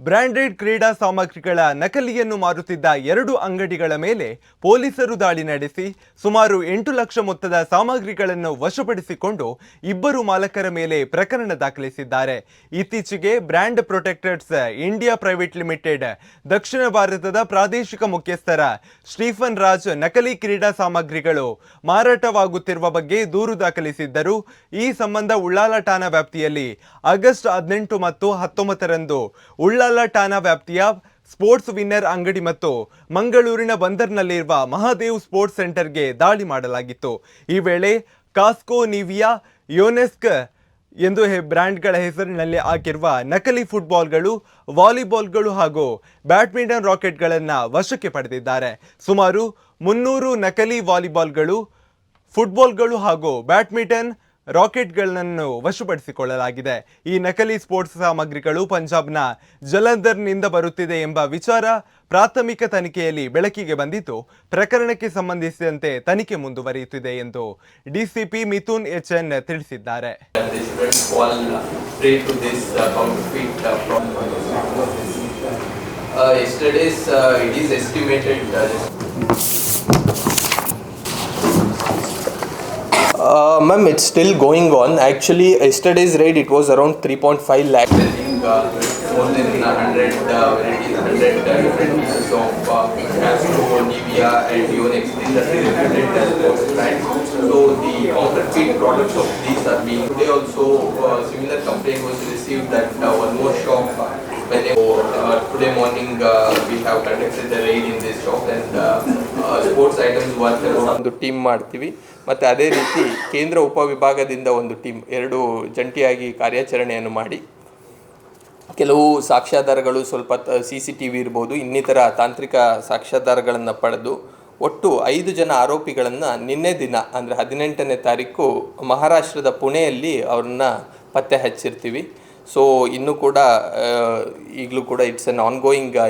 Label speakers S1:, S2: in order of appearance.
S1: Branded ಕ್ರೀಡಾ ಸಾಮಗ್ರಿಗಳ ನಕಲಿಯನ್ನು ಮಾರುತ್ತಿದ್ದ ಎರಡು ಅಂಗಡಿಗಳ ಮೇಲೆ ಪೊಲೀಸರು ದಾಳಿ ನಡೆಸಿ ಸುಮಾರು ಎಂಟು ಲಕ್ಷ ಮೊತ್ತದ ಸಾಮಗ್ರಿಗಳನ್ನು ವಶಪಡಿಸಿಕೊಂಡು ಇಬ್ಬರು ಮಾಲಕರ ಮೇಲೆ ಪ್ರಕರಣ ದಾಖಲಿಸಿದ್ದಾರೆ. ಇತ್ತೀಚೆಗೆ brand protectors India private limited, ದಕ್ಷಿಣ ಭಾರತದ ಪ್ರಾದೇಶಿಕ ಮುಖ್ಯಸ್ಥರ ಸ್ಟೀಫನ್ ರಾಜ್ ನಕಲಿ ಕ್ರೀಡಾ ಸಾಮಗ್ರಿಗಳು ಮಾರಾಟವಾಗುತ್ತಿರುವ ಬಗ್ಗೆ ದೂರು ದಾಖಲಿಸಿದ್ದರು. ಈ ಸಂಬಂಧ ಉಳ್ಳಾಲ ಠಾಣಾ ವ್ಯಾಪ್ತಿಯಲ್ಲಿ ಆಗಸ್ಟ್ ಹದಿನೆಂಟು ಮತ್ತು ಹತ್ತೊಂಬತ್ತರಂದು ಉಳ್ಳಾಲ ಠಾಣಾ ವ್ಯಾಪ್ತಿಯ ಸ್ಪೋರ್ಟ್ಸ್ ವಿನ್ನರ್ ಅಂಗಡಿ ಮತ್ತು ಮಂಗಳೂರಿನ ಬಂದರ್ನಲ್ಲಿರುವ ಮಹಾದೇವ್ ಸ್ಪೋರ್ಟ್ಸ್ ಸೆಂಟರ್ಗೆ ದಾಳಿ ಮಾಡಲಾಗಿತ್ತು. ಈ ವೇಳೆ ಕಾಸ್ಕೋ ನಿವಿಯಾ ಯೋನೆಸ್ಕ್ ಎಂದು ಬ್ರ್ಯಾಂಡ್ಗಳ ಹೆಸರಿನಲ್ಲಿ ಹಾಕಿರುವ ನಕಲಿ ಫುಟ್ಬಾಲ್ಗಳು, ವಾಲಿಬಾಲ್ಗಳು ಹಾಗೂ ಬ್ಯಾಡ್ಮಿಂಟನ್ ರಾಕೆಟ್ಗಳನ್ನು ವಶಕ್ಕೆ ಪಡೆದಿದ್ದಾರೆ. ಸುಮಾರು ಮುನ್ನೂರು ನಕಲಿ ವಾಲಿಬಾಲ್ಗಳು, ಫುಟ್ಬಾಲ್ಗಳು ಹಾಗೂ ಬ್ಯಾಡ್ಮಿಂಟನ್ ರಾಕೆಟ್ಗಳನ್ನು ವಶಪಡಿಸಿಕೊಳ್ಳಲಾಗಿದೆ. ಈ ನಕಲಿ ಸ್ಪೋರ್ಟ್ಸ್ ಸಾಮಗ್ರಿಗಳು ಪಂಜಾಬ್ನ ಜಲಂಧರ್ನಿಂದ ಬರುತ್ತಿದೆ ಎಂಬ ವಿಚಾರ ಪ್ರಾಥಮಿಕ ತನಿಖೆಯಲ್ಲಿ ಬೆಳಕಿಗೆ ಬಂದಿದ್ದು ಪ್ರಕರಣಕ್ಕೆ ಸಂಬಂಧಿಸಿದಂತೆ ತನಿಖೆ ಮುಂದುವರಿಯುತ್ತಿದೆ ಎಂದು ಡಿಸಿಪಿ ಮಿಥುನ್ ಎಚ್ ಎನ್ ತಿಳಿಸಿದ್ದಾರೆ
S2: uh, Uh,
S3: ma'am, it's still going on. Actually, yesterday's raid it was around 3.5 lakh.
S2: I think uh, more than hundred uh, varieties, hundred uh, different of uh, Castro, and the uh. So the counterfeit products of these are being today also uh, similar complaint was received that uh, one more shop uh, when they, uh, today morning uh, we have conducted the raid in this shop and uh, uh, items
S3: ಒಂದು team ಮಾಡ್ತೀವಿ. ಮತ್ತು ಅದೇ ರೀತಿ ಕೇಂದ್ರ ಉಪವಿಭಾಗದಿಂದ ಒಂದು team ಎರಡು ಜಂಟಿಯಾಗಿ ಕಾರ್ಯಾಚರಣೆಯನ್ನು ಮಾಡಿ. ಕೆಲವು ಸಾಕ್ಷ್ಯಾಧಾರಗಳು ಸ್ವಲ್ಪ ಸಿ ಸಿ ಟಿ ವಿ ಇರ್ಬೋದು ಇನ್ನಿತರ ತಾಂತ್ರಿಕ ಸಾಕ್ಷ್ಯಾಧಾರಗಳನ್ನು ಪಡೆದು ಒಟ್ಟು ಐದು ಜನ ಆರೋಪಿಗಳನ್ನು ನಿನ್ನೆ ದಿನ ಅಂದರೆ ಹದಿನೆಂಟನೇ ತಾರೀಕು ಮಹಾರಾಷ್ಟ್ರದ ಪುಣೆಯಲ್ಲಿ ಅವ್ರನ್ನ ಪತ್ತೆ ಹಚ್ಚಿರ್ತೀವಿ. ಸೊ ಇನ್ನೂ ಕೂಡ ಈಗಲೂ ಕೂಡ ಇಟ್ಸ್ ಅನ್ ಆನ್ ಗೋಯಿಂಗ್